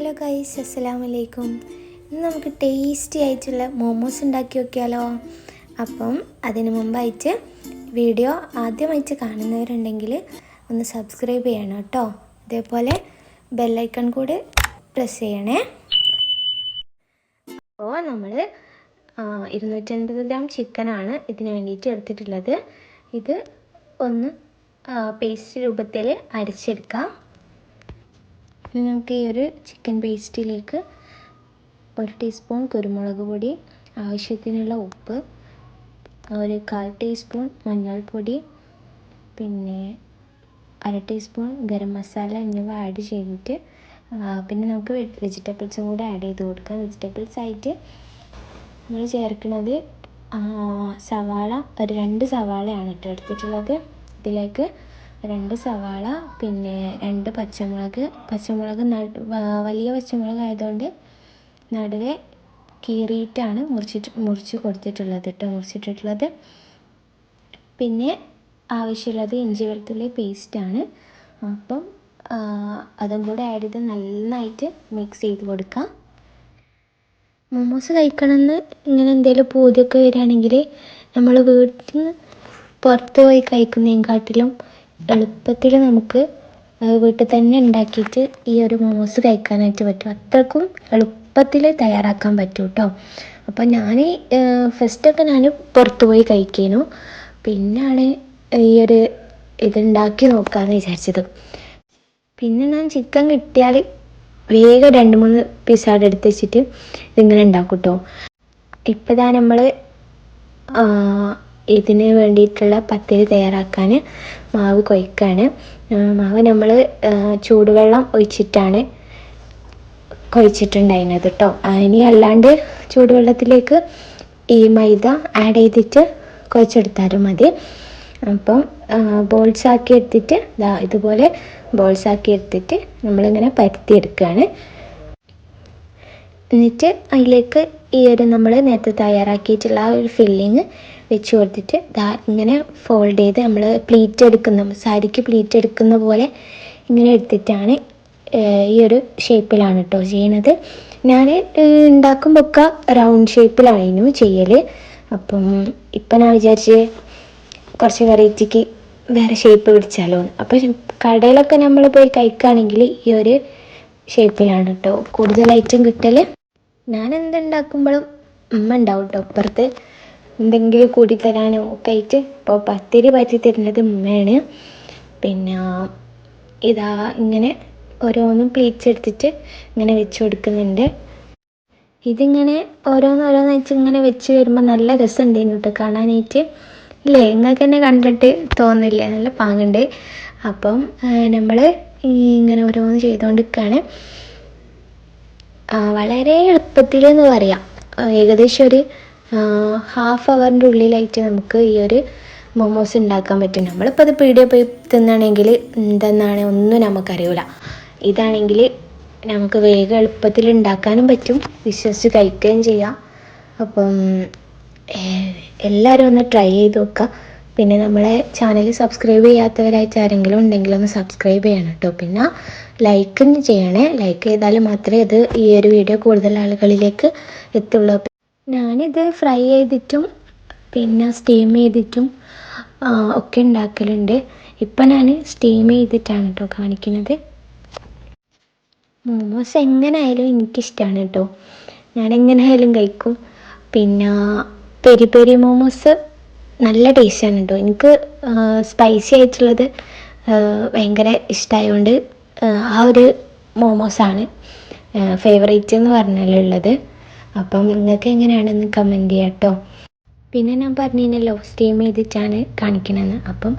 Hello guys അസ്സലാമു അലൈക്കും ഇന്ന് നമുക്ക് ടേസ്റ്റി ആയിട്ടുള്ള മോമോസ് ഉണ്ടാക്കി നോക്കിയാലോ അപ്പം അതിന് മുമ്പായിട്ട് വീഡിയോ ആദ്യമായിട്ട് കാണുന്നവരുണ്ടെങ്കിൽ ഒന്ന് സബ്സ്ക്രൈബ് ചെയ്യണം കേട്ടോ. അതേപോലെ ബെല്ലൈക്കൺ കൂടെ പ്രസ് ചെയ്യണേ. അപ്പോൾ നമ്മൾ ഇരുന്നൂറ്റൻപത് ഗ്രാം ചിക്കനാണ് ഇതിന് വേണ്ടിയിട്ട് എടുത്തിട്ടുള്ളത്. ഇത് ഒന്ന് പേസ്റ്റ് രൂപത്തിൽ അരച്ചെടുക്കാം. ഇനി നമുക്ക് ഈ ഒരു ചിക്കൻ പേസ്റ്റിലേക്ക് ഒരു ടീസ്പൂൺ കുരുമുളക് പൊടി ആവശ്യത്തിനുള്ള ഉപ്പ് ഒരു കാൽ ടീസ്പൂൺ മഞ്ഞൾപ്പൊടി പിന്നെ അര ടീസ്പൂൺ ഗരം മസാല എന്നിവ ആഡ് ചെയ്തിട്ട് പിന്നെ നമുക്ക് വെജിറ്റബിൾസും കൂടെ ആഡ് ചെയ്ത് കൊടുക്കാം. വെജിറ്റബിൾസ് ആയിട്ട് നമ്മൾ ചേർക്കുന്നത് സവാള ഒരു രണ്ട് സവാളയാണ് കേട്ടോ എടുത്തിട്ടുള്ളത്. ഇതിലേക്ക് രണ്ട് സവാള പിന്നെ രണ്ട് പച്ചമുളക്. പച്ചമുളക് വലിയ പച്ചമുളക് ആയതുകൊണ്ട് നടുവെ കീറിയിട്ടാണ് മുറിച്ചിട്ട് മുറിച്ച് കൊടുത്തിട്ടുള്ളത് കേട്ടോ മുറിച്ചിട്ടിട്ടുള്ളത് പിന്നെ ആവശ്യമുള്ളത് ഇഞ്ചി വെളുത്തുള്ളി പേസ്റ്റാണ് അപ്പം അതും കൂടെ ആഡ് ചെയ്ത് നന്നായിട്ട് മിക്സ് ചെയ്ത് കൊടുക്കാം. മോമോസ് കഴിക്കണമെന്ന് ഇങ്ങനെ എന്തെങ്കിലും പൂതിയൊക്കെ വരികയാണെങ്കിൽ നമ്മൾ വീട്ടിൽ നിന്ന് പുറത്ത് പോയി കഴിക്കുന്നതിനെക്കാട്ടിലും എളുപ്പത്തിൽ നമുക്ക് വീട്ടിൽ തന്നെ ഉണ്ടാക്കിയിട്ട് ഈ ഒരു മോമോസ് കഴിക്കാനായിട്ട് പറ്റും. അത്രക്കും എളുപ്പത്തിൽ തയ്യാറാക്കാൻ പറ്റും കേട്ടോ അപ്പോൾ ഞാൻ ഫസ്റ്റൊക്കെ ഞാൻ പുറത്ത് പോയി കഴിക്കേനു. പിന്നാണ് ഈ ഒരു ഇതുണ്ടാക്കി നോക്കാമെന്ന് വിചാരിച്ചത്. പിന്നെ ഞാൻ ചിക്കൻ കിട്ടിയാൽ വേഗം രണ്ട് മൂന്ന് പീസ് അവിടെ എടുത്ത് വെച്ചിട്ട് ഇതിങ്ങനെ ഉണ്ടാക്കും കേട്ടോ ഇപ്പം ഇതാ നമ്മൾ ഇതിന് വേണ്ടിയിട്ടുള്ള പത്തിരി തയ്യാറാക്കാൻ മാവ് കുഴക്കാണ് മാവ് നമ്മൾ ചൂടുവെള്ളം ഒഴിച്ചിട്ടാണ് കുഴച്ചിട്ടുണ്ടായിരുന്നത് കേട്ടോ ഇനി അല്ലാണ്ട് ചൂടുവെള്ളത്തിലേക്ക് ഈ മൈദ ആഡ് ചെയ്തിട്ട് കുഴച്ചെടുത്താലും മതി. അപ്പം ബോൾസ് ആക്കി എടുത്തിട്ട് ഇതാ ഇതുപോലെ ബോൾസ് ആക്കി എടുത്തിട്ട് നമ്മളിങ്ങനെ പരത്തി എടുക്കുകയാണ് എന്നിട്ട് അതിലേക്ക് ഈ ഒരു നമ്മൾ നേരത്തെ തയ്യാറാക്കിയിട്ടുള്ള ആ ഒരു ഫില്ലിങ് വെച്ച് കൊടുത്തിട്ട് ദാ ഇങ്ങനെ ഫോൾഡ് ചെയ്ത് നമ്മൾ പ്ലീറ്റ് എടുക്കുന്ന സാരിക്ക് പ്ലീറ്റ് എടുക്കുന്ന പോലെ ഇങ്ങനെ എടുത്തിട്ടാണ് ഈ ഒരു ഷേപ്പിലാണ് കേട്ടോ ചെയ്യണത്. ഞാൻ ഉണ്ടാക്കുമ്പോൾ ഒക്കെ റൗണ്ട് ഷേപ്പിലായിരുന്നു ചെയ്യൽ അപ്പം ഇപ്പം ഞാൻ വിചാരിച്ച് കുറച്ച് വെറൈറ്റിക്ക് വേറെ ഷേപ്പ് പിടിച്ചാലോ അപ്പം കടയിലൊക്കെ നമ്മൾ പോയി കഴിക്കുകയാണെങ്കിൽ ഈ ഒരു ഷേപ്പിലാണ് കേട്ടോ കൂടുതലായിട്ടും കിട്ടൽ ഞാൻ എന്തുണ്ടാക്കുമ്പോഴും ഉമ്മ ഉണ്ടാവും കേട്ടോ അപ്പുറത്ത് എന്തെങ്കിലും കൂടി തരാനോ ഒക്കെ ആയിട്ട് ഇപ്പോൾ പത്തിരി പറ്റി തരുന്നത് ഉമ്മയാണ്. പിന്നെ ഇതാ ഇങ്ങനെ ഓരോന്നും പ്ലേറ്റ്സ് എടുത്തിട്ട് ഇങ്ങനെ വെച്ച് കൊടുക്കുന്നുണ്ട്. ഇതിങ്ങനെ ഓരോന്നോരോന്ന് വെച്ച് ഇങ്ങനെ വെച്ച് വരുമ്പോൾ നല്ല രസം ഉണ്ടായിരുന്നു കേട്ടോ കാണാനായിട്ട്. ഇല്ലേ? നിങ്ങൾക്ക് തന്നെ കണ്ടിട്ട് തോന്നില്ല? നല്ല പാങ്ങുണ്ട്. അപ്പം നമ്മൾ ഇങ്ങനെ ഓരോന്ന് ചെയ്തുകൊണ്ടിരിക്കുകയാണ് വളരെ എളുപ്പത്തിൽ എന്ന് പറയാം. ഏകദേശം ഒരു ഹാഫ് അവറിന്റെ ഉള്ളിലായിട്ട് നമുക്ക് ഈ ഒരു മോമോസ് ഉണ്ടാക്കാൻ പറ്റും. നമ്മളിപ്പോൾ അത് പീടിയ പോയി തിന്നാണെങ്കിൽ എന്തെന്നാണ് ഒന്നും നമുക്കറിയില്ല ഇതാണെങ്കിൽ നമുക്ക് വേഗം എളുപ്പത്തിൽ ഉണ്ടാക്കാനും പറ്റും. വിശ്വസിച്ച് കഴിക്കുകയും ചെയ്യാം. അപ്പം എല്ലാവരും ഒന്ന് ട്രൈ ചെയ്ത് നോക്കുക. പിന്നെ നമ്മളെ ചാനൽ സബ്സ്ക്രൈബ് ചെയ്യാത്തവരായിട്ട് ആരെങ്കിലും ഉണ്ടെങ്കിൽ ഒന്ന് സബ്സ്ക്രൈബ് ചെയ്യണം കേട്ടോ പിന്നെ ലൈക്ക് ചെയ്യണേ. ലൈക്ക് ചെയ്താൽ മാത്രമേ ഇത് ഈ ഒരു വീഡിയോ കൂടുതൽ ആളുകളിലേക്ക് എത്തുള്ളൂ. ഞാനിത് ഫ്രൈ ചെയ്തിട്ടും പിന്നെ സ്റ്റീം ചെയ്തിട്ടും ഒക്കെ ഉണ്ടാക്കലുണ്ട്. ഇപ്പം ഞാൻ സ്റ്റീം ചെയ്തിട്ടാണ് കേട്ടോ കാണിക്കുന്നത്. മോമോസ് എങ്ങനെയായാലും എനിക്കിഷ്ടമാണ് കേട്ടോ ഞാൻ എങ്ങനെയായാലും കഴിക്കും. പിന്നെ പെരി പെരി മോമോസ് നല്ല ടേസ്റ്റാണ് കേട്ടോ എനിക്ക് സ്പൈസി ആയിട്ടുള്ളത് ഭയങ്കര ഇഷ്ടമായതുകൊണ്ട് ആ ഒരു മോമോസാണ് ഫേവറേറ്റ് എന്ന് പറഞ്ഞാലുള്ളത്. അപ്പം നിങ്ങൾക്ക് എങ്ങനെയാണെന്ന് കമന്റ് ചെയ്യാം കേട്ടോ പിന്നെ ഞാൻ പറഞ്ഞിരുന്നല്ലോ സ്റ്റീം ചെയ്തിട്ടാണ് കാണിക്കണമെന്ന് അപ്പം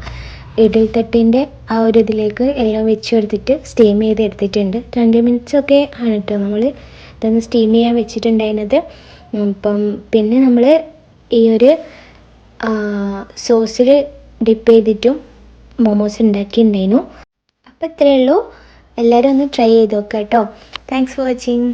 ഇടൽത്തട്ടിന്റെ ആ ഒരു ഇതിലേക്ക് എല്ലാം വെച്ച് കൊടുത്തിട്ട് സ്റ്റീം ചെയ്ത് എടുത്തിട്ടുണ്ട്. രണ്ട് മിനിറ്റ്സ് ഒക്കെ ആണ് കേട്ടോ നമ്മൾ ഇതൊന്ന് സ്റ്റീം ചെയ്യാൻ വെച്ചിട്ടുണ്ടായിരുന്നത്. അപ്പം പിന്നെ നമ്മൾ ഈ ഒരു സോസിൽ ഡിപ്പ് ചെയ്തിട്ടും മോമോസ് ഉണ്ടാക്കിയിട്ടുണ്ടായിരുന്നു. അപ്പം ഇത്രയേ ഉള്ളൂ. എല്ലാവരും ഒന്ന് ട്രൈ ചെയ്ത് നോക്കാം കേട്ടോ. Thanks for watching